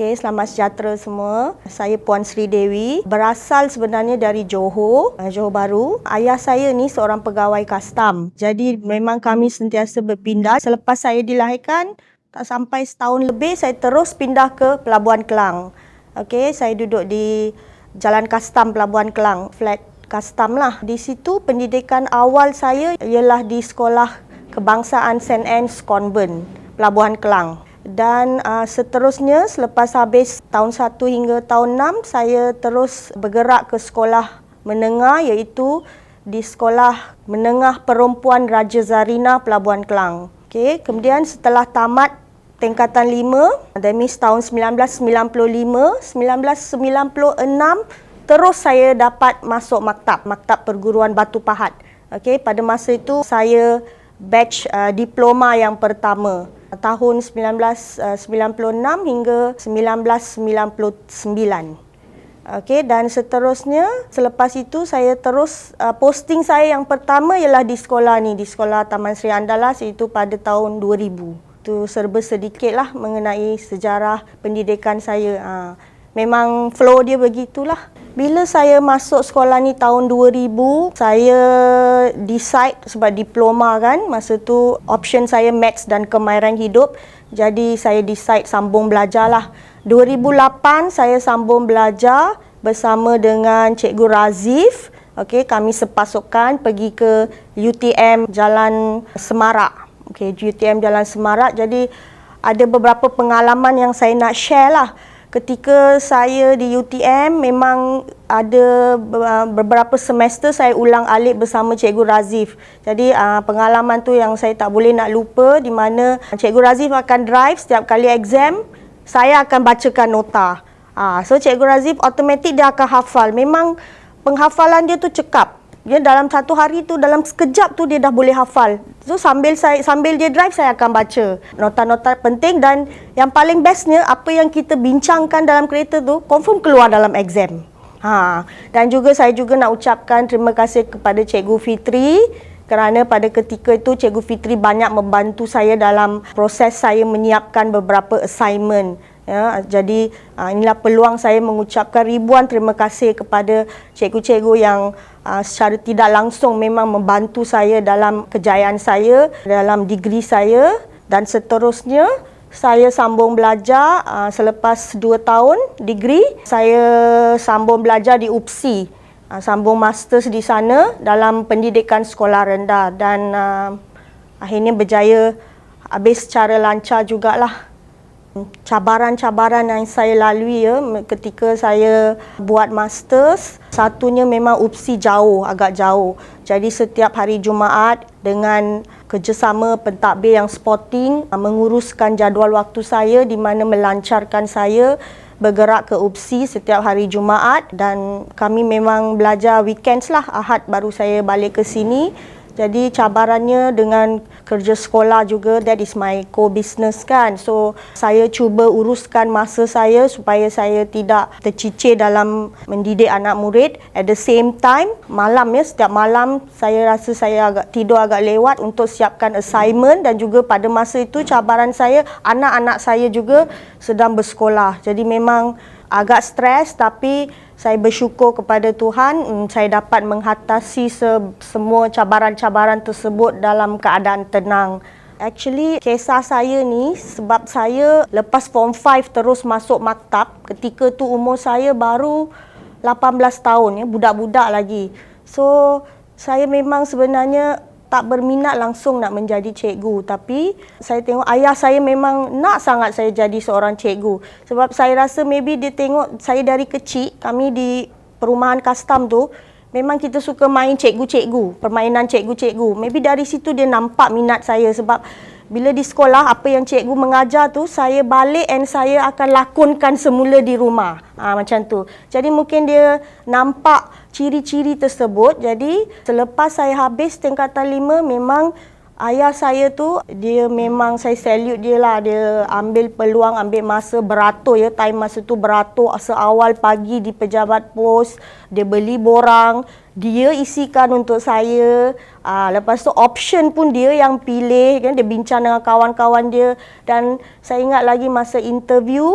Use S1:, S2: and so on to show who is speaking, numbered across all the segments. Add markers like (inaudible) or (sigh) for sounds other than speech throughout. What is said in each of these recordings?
S1: Okey, selamat sejahtera semua. Saya Puan Sri Dewi, berasal sebenarnya dari Johor, eh, Johor Baru. Ayah saya ni seorang pegawai kastam. Jadi memang kami sentiasa berpindah. Selepas saya dilahirkan, tak sampai setahun lebih saya terus pindah ke Pelabuhan Kelang. Okey, saya duduk di Jalan Kastam Pelabuhan Kelang, flat kastam lah. Di situ pendidikan awal saya ialah di Sekolah Kebangsaan St. Anne's Convent, Pelabuhan Kelang dan uh, seterusnya selepas habis tahun 1 hingga tahun 6 saya terus bergerak ke sekolah menengah iaitu di sekolah menengah perempuan Raja Zarina Pelabuhan Kelang. Okey, kemudian setelah tamat tingkatan 5, that means tahun 1995, 1996 terus saya dapat masuk maktab, maktab perguruan Batu Pahat. Okey, pada masa itu saya batch uh, diploma yang pertama tahun 1996 uh, hingga 1999. Okey dan seterusnya selepas itu saya terus uh, posting saya yang pertama ialah di sekolah ni di sekolah Taman Sri Andalas itu pada tahun 2000. Tu serba sedikitlah mengenai sejarah pendidikan saya. Uh, memang flow dia begitulah. Bila saya masuk sekolah ni tahun 2000, saya decide sebab diploma kan, masa tu option saya maths dan kemahiran hidup. Jadi saya decide sambung belajar lah. 2008 saya sambung belajar bersama dengan Cikgu Razif. Okey, kami sepasukan pergi ke UTM Jalan Semarak. Okey, UTM Jalan Semarak. Jadi ada beberapa pengalaman yang saya nak share lah ketika saya di UTM memang ada uh, beberapa semester saya ulang alik bersama Cikgu Razif. Jadi uh, pengalaman tu yang saya tak boleh nak lupa di mana Cikgu Razif akan drive setiap kali exam, saya akan bacakan nota. Uh, so Cikgu Razif automatik dia akan hafal. Memang penghafalan dia tu cekap dia dalam satu hari tu dalam sekejap tu dia dah boleh hafal. So sambil saya sambil dia drive saya akan baca nota-nota penting dan yang paling bestnya apa yang kita bincangkan dalam kereta tu confirm keluar dalam exam. Ha dan juga saya juga nak ucapkan terima kasih kepada Cikgu Fitri kerana pada ketika itu Cikgu Fitri banyak membantu saya dalam proses saya menyiapkan beberapa assignment Ya, jadi uh, inilah peluang saya mengucapkan ribuan terima kasih kepada cikgu-cikgu yang uh, secara tidak langsung memang membantu saya dalam kejayaan saya, dalam degree saya dan seterusnya. Saya sambung belajar uh, selepas 2 tahun degree saya sambung belajar di UPSI uh, sambung masters di sana dalam pendidikan sekolah rendah dan uh, akhirnya berjaya habis secara lancar jugalah cabaran-cabaran yang saya lalui ya ketika saya buat masters satunya memang UPSI jauh agak jauh. Jadi setiap hari Jumaat dengan kerjasama pentadbir yang sporting menguruskan jadual waktu saya di mana melancarkan saya bergerak ke UPSI setiap hari Jumaat dan kami memang belajar weekends lah. Ahad baru saya balik ke sini. Jadi cabarannya dengan kerja sekolah juga that is my core business kan. So saya cuba uruskan masa saya supaya saya tidak tercicir dalam mendidik anak murid. At the same time, malam ya setiap malam saya rasa saya agak tidur agak lewat untuk siapkan assignment dan juga pada masa itu cabaran saya anak-anak saya juga sedang bersekolah. Jadi memang agak stres tapi saya bersyukur kepada Tuhan hmm, saya dapat mengatasi se- semua cabaran-cabaran tersebut dalam keadaan tenang. Actually, kisah saya ni sebab saya lepas form 5 terus masuk maktab, ketika tu umur saya baru 18 tahun ya, budak-budak lagi. So, saya memang sebenarnya tak berminat langsung nak menjadi cikgu. Tapi saya tengok ayah saya memang nak sangat saya jadi seorang cikgu. Sebab saya rasa maybe dia tengok saya dari kecil kami di perumahan kastam tu memang kita suka main cikgu-cikgu permainan cikgu-cikgu. Maybe dari situ dia nampak minat saya. Sebab bila di sekolah apa yang cikgu mengajar tu saya balik and saya akan lakonkan semula di rumah. Ha, macam tu. Jadi mungkin dia nampak ciri-ciri tersebut jadi selepas saya habis tingkatan lima memang ayah saya tu dia memang saya salute dia lah. Dia ambil peluang ambil masa beratur ya. Time masa tu beratur. Seawal pagi di pejabat pos dia beli borang. Dia isikan untuk saya. Uh, lepas tu option pun dia yang pilih kan. Dia bincang dengan kawan-kawan dia. Dan saya ingat lagi masa interview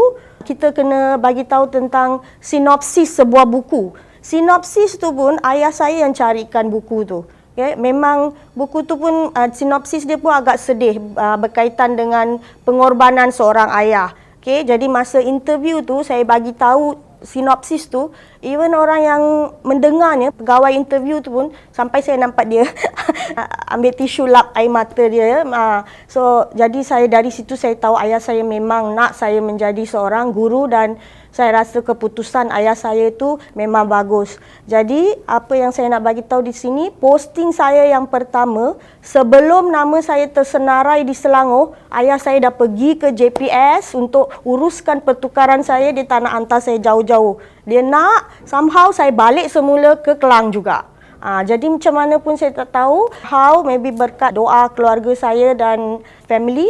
S1: kita kena bagi tahu tentang sinopsis sebuah buku sinopsis tu pun ayah saya yang carikan buku tu. Okay, memang buku tu pun uh, sinopsis dia pun agak sedih uh, berkaitan dengan pengorbanan seorang ayah. Okay, jadi masa interview tu saya bagi tahu sinopsis tu, even orang yang mendengarnya, pegawai interview tu pun sampai saya nampak dia (laughs) (laughs) ambil tisu lap air mata dia. Uh, so jadi saya dari situ saya tahu ayah saya memang nak saya menjadi seorang guru dan saya rasa keputusan ayah saya itu memang bagus. Jadi apa yang saya nak bagi tahu di sini, posting saya yang pertama sebelum nama saya tersenarai di Selangor, ayah saya dah pergi ke JPS untuk uruskan pertukaran saya di tanah hantar saya jauh-jauh. Dia nak somehow saya balik semula ke Kelang juga. Ha, jadi macam mana pun saya tak tahu how maybe berkat doa keluarga saya dan family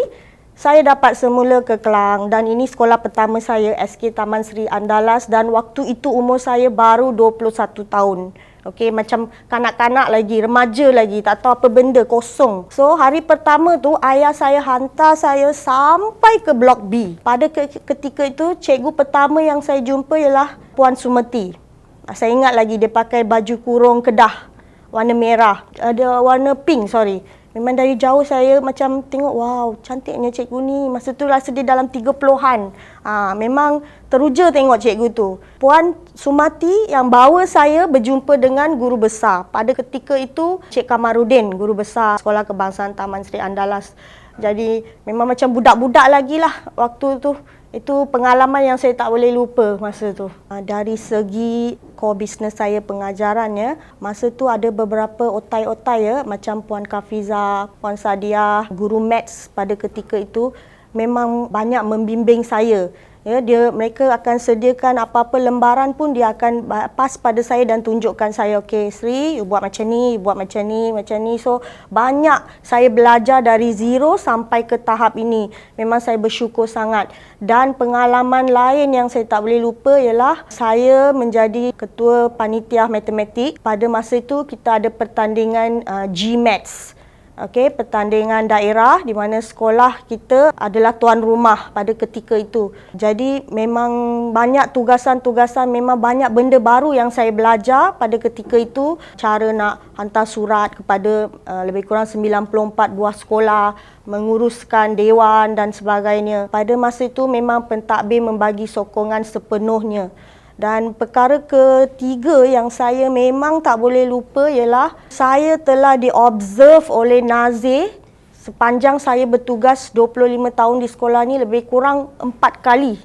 S1: saya dapat semula ke Kelang dan ini sekolah pertama saya SK Taman Sri Andalas dan waktu itu umur saya baru 21 tahun. Okey macam kanak-kanak lagi, remaja lagi, tak tahu apa benda kosong. So hari pertama tu ayah saya hantar saya sampai ke blok B. Pada ketika itu cikgu pertama yang saya jumpa ialah Puan Sumeti. Saya ingat lagi dia pakai baju kurung kedah warna merah, ada warna pink sorry. Memang dari jauh saya macam tengok wow cantiknya cikgu ni. Masa tu rasa dia dalam 30-an. Ha, memang teruja tengok cikgu tu. Puan Sumati yang bawa saya berjumpa dengan guru besar. Pada ketika itu Cik Kamarudin guru besar Sekolah Kebangsaan Taman Sri Andalas. Jadi memang macam budak-budak lagi lah waktu tu. Itu pengalaman yang saya tak boleh lupa masa tu. Ah, dari segi core business saya pengajarannya, masa tu ada beberapa otai-otai ya, macam Puan Kafiza, Puan Sadia, guru maths pada ketika itu memang banyak membimbing saya ya dia mereka akan sediakan apa-apa lembaran pun dia akan pas pada saya dan tunjukkan saya okey Sri you buat macam ni you buat macam ni macam ni. So banyak saya belajar dari zero sampai ke tahap ini. Memang saya bersyukur sangat. Dan pengalaman lain yang saya tak boleh lupa ialah saya menjadi ketua panitia matematik. Pada masa itu kita ada pertandingan uh, GMATS Okey, pertandingan daerah di mana sekolah kita adalah tuan rumah pada ketika itu. Jadi memang banyak tugasan-tugasan, memang banyak benda baru yang saya belajar pada ketika itu. Cara nak hantar surat kepada uh, lebih kurang 94 buah sekolah, menguruskan dewan dan sebagainya. Pada masa itu memang pentadbir membagi sokongan sepenuhnya. Dan perkara ketiga yang saya memang tak boleh lupa ialah saya telah diobserve oleh Nazir sepanjang saya bertugas 25 tahun di sekolah ni lebih kurang 4 kali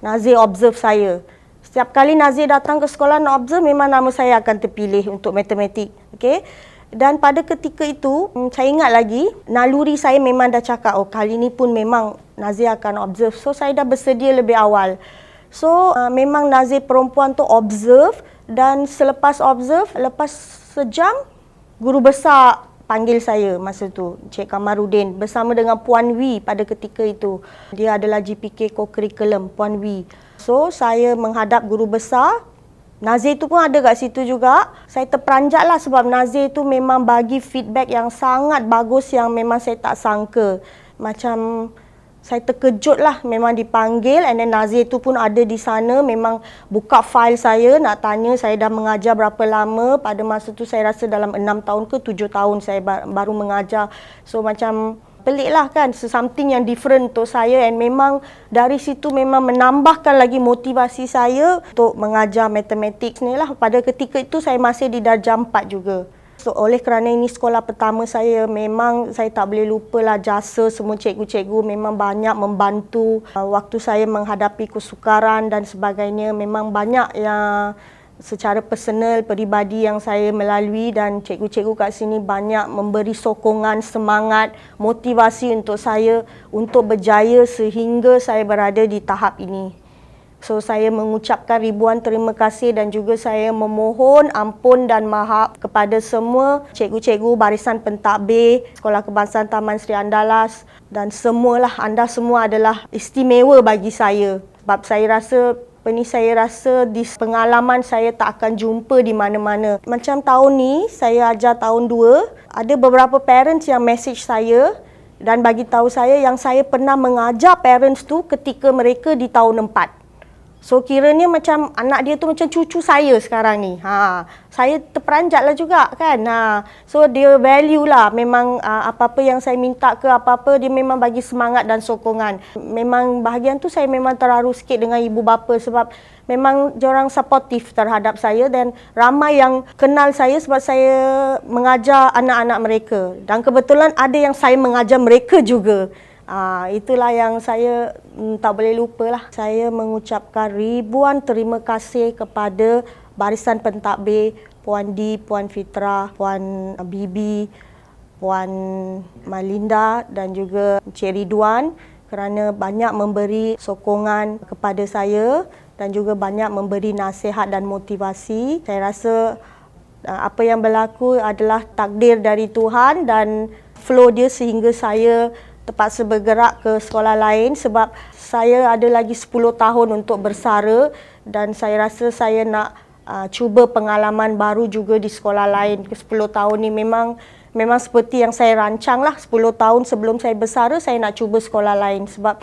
S1: Nazir observe saya. Setiap kali Nazir datang ke sekolah nak observe memang nama saya akan terpilih untuk matematik. Okay? Dan pada ketika itu, hmm, saya ingat lagi, naluri saya memang dah cakap, oh kali ni pun memang Nazir akan observe. So saya dah bersedia lebih awal. So uh, memang Nazir perempuan tu observe dan selepas observe, lepas sejam, guru besar panggil saya masa tu, Cik Kamarudin bersama dengan Puan Wi pada ketika itu. Dia adalah GPK co-curriculum, Puan Wi. So saya menghadap guru besar, Nazir tu pun ada kat situ juga. Saya terperanjat lah sebab Nazir tu memang bagi feedback yang sangat bagus yang memang saya tak sangka. Macam saya terkejut lah memang dipanggil and then Nazir tu pun ada di sana. Memang buka file saya nak tanya saya dah mengajar berapa lama. Pada masa tu saya rasa dalam 6 tahun ke 7 tahun saya baru mengajar. So macam pelik lah kan something yang different untuk saya. And memang dari situ memang menambahkan lagi motivasi saya untuk mengajar matematik ni lah. Pada ketika itu saya masih di darjah 4 juga So, oleh kerana ini sekolah pertama saya, memang saya tak boleh lupalah jasa semua cikgu-cikgu memang banyak membantu. Uh, waktu saya menghadapi kesukaran dan sebagainya, memang banyak yang secara personal, peribadi yang saya melalui dan cikgu-cikgu kat sini banyak memberi sokongan, semangat, motivasi untuk saya untuk berjaya sehingga saya berada di tahap ini. So saya mengucapkan ribuan terima kasih dan juga saya memohon ampun dan maaf kepada semua cikgu-cikgu barisan pentadbir Sekolah Kebangsaan Taman Sri Andalas dan semualah anda semua adalah istimewa bagi saya. Sebab saya rasa apa ni saya rasa di pengalaman saya tak akan jumpa di mana-mana. Macam tahun ni saya ajar tahun 2, ada beberapa parents yang message saya dan bagi tahu saya yang saya pernah mengajar parents tu ketika mereka di tahun 4. So kiranya macam anak dia tu macam cucu saya sekarang ni. Ha, saya terperanjat lah juga kan. Ha, so dia value lah memang uh, apa-apa yang saya minta ke apa-apa dia memang bagi semangat dan sokongan. Memang bahagian tu saya memang terharu sikit dengan ibu bapa sebab memang orang supportive terhadap saya dan ramai yang kenal saya sebab saya mengajar anak-anak mereka. Dan kebetulan ada yang saya mengajar mereka juga. Ah, itulah yang saya mm, tak boleh lupa lah. Saya mengucapkan ribuan terima kasih kepada barisan pentadbir Puan Di, Puan Fitra, Puan Bibi, Puan Malinda dan juga Cik Ridwan kerana banyak memberi sokongan kepada saya dan juga banyak memberi nasihat dan motivasi. Saya rasa uh, apa yang berlaku adalah takdir dari Tuhan dan flow dia sehingga saya terpaksa bergerak ke sekolah lain sebab saya ada lagi 10 tahun untuk bersara dan saya rasa saya nak uh, cuba pengalaman baru juga di sekolah lain. Ke 10 tahun ni memang memang seperti yang saya rancang lah. 10 tahun sebelum saya bersara saya nak cuba sekolah lain sebab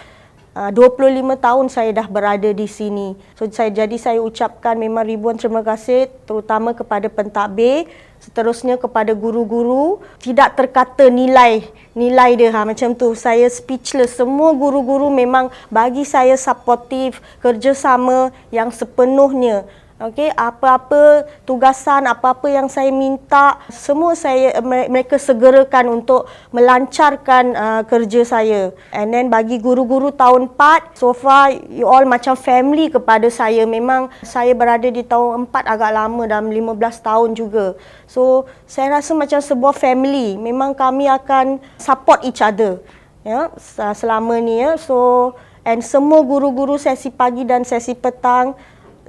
S1: uh, 25 tahun saya dah berada di sini. So saya jadi saya ucapkan memang ribuan terima kasih terutama kepada pentadbir seterusnya kepada guru-guru. Tidak terkata nilai nilai dia. Ha macam tu. Saya speechless. Semua guru-guru memang bagi saya supportive kerjasama yang sepenuhnya Okey, apa-apa tugasan, apa-apa yang saya minta, semua saya mereka segerakan untuk melancarkan uh, kerja saya. And then bagi guru-guru tahun 4, so far you all macam family kepada saya. Memang saya berada di tahun 4 agak lama dalam 15 tahun juga. So, saya rasa macam sebuah family. Memang kami akan support each other. Ya, selama ni ya. So, and semua guru-guru sesi pagi dan sesi petang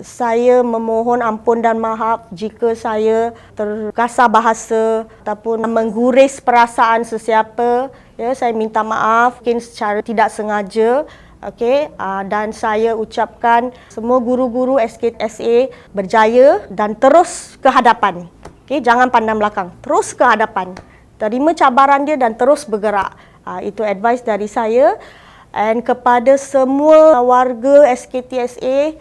S1: saya memohon ampun dan maaf jika saya terkasar bahasa ataupun mengguris perasaan sesiapa. Ya, saya minta maaf mungkin secara tidak sengaja. Okey, uh, dan saya ucapkan semua guru-guru SKSA berjaya dan terus ke hadapan. Okey, jangan pandang belakang. Terus ke hadapan. Terima cabaran dia dan terus bergerak. Uh, itu advice dari saya. And kepada semua warga SKTSA,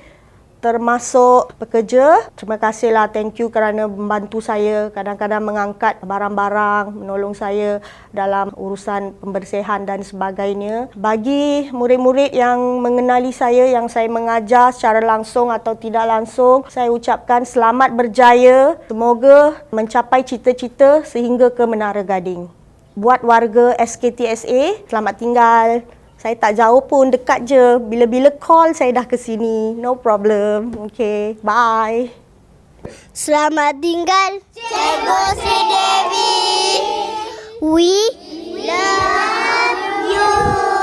S1: termasuk pekerja. Terima kasihlah, thank you kerana membantu saya kadang-kadang mengangkat barang-barang, menolong saya dalam urusan pembersihan dan sebagainya. Bagi murid-murid yang mengenali saya, yang saya mengajar secara langsung atau tidak langsung, saya ucapkan selamat berjaya. Semoga mencapai cita-cita sehingga ke Menara Gading. Buat warga SKTSA, selamat tinggal. Saya tak jauh pun, dekat je. Bila-bila call, saya dah ke sini. No problem. Okay, bye.
S2: Selamat tinggal, Cikgu Sri. We love you.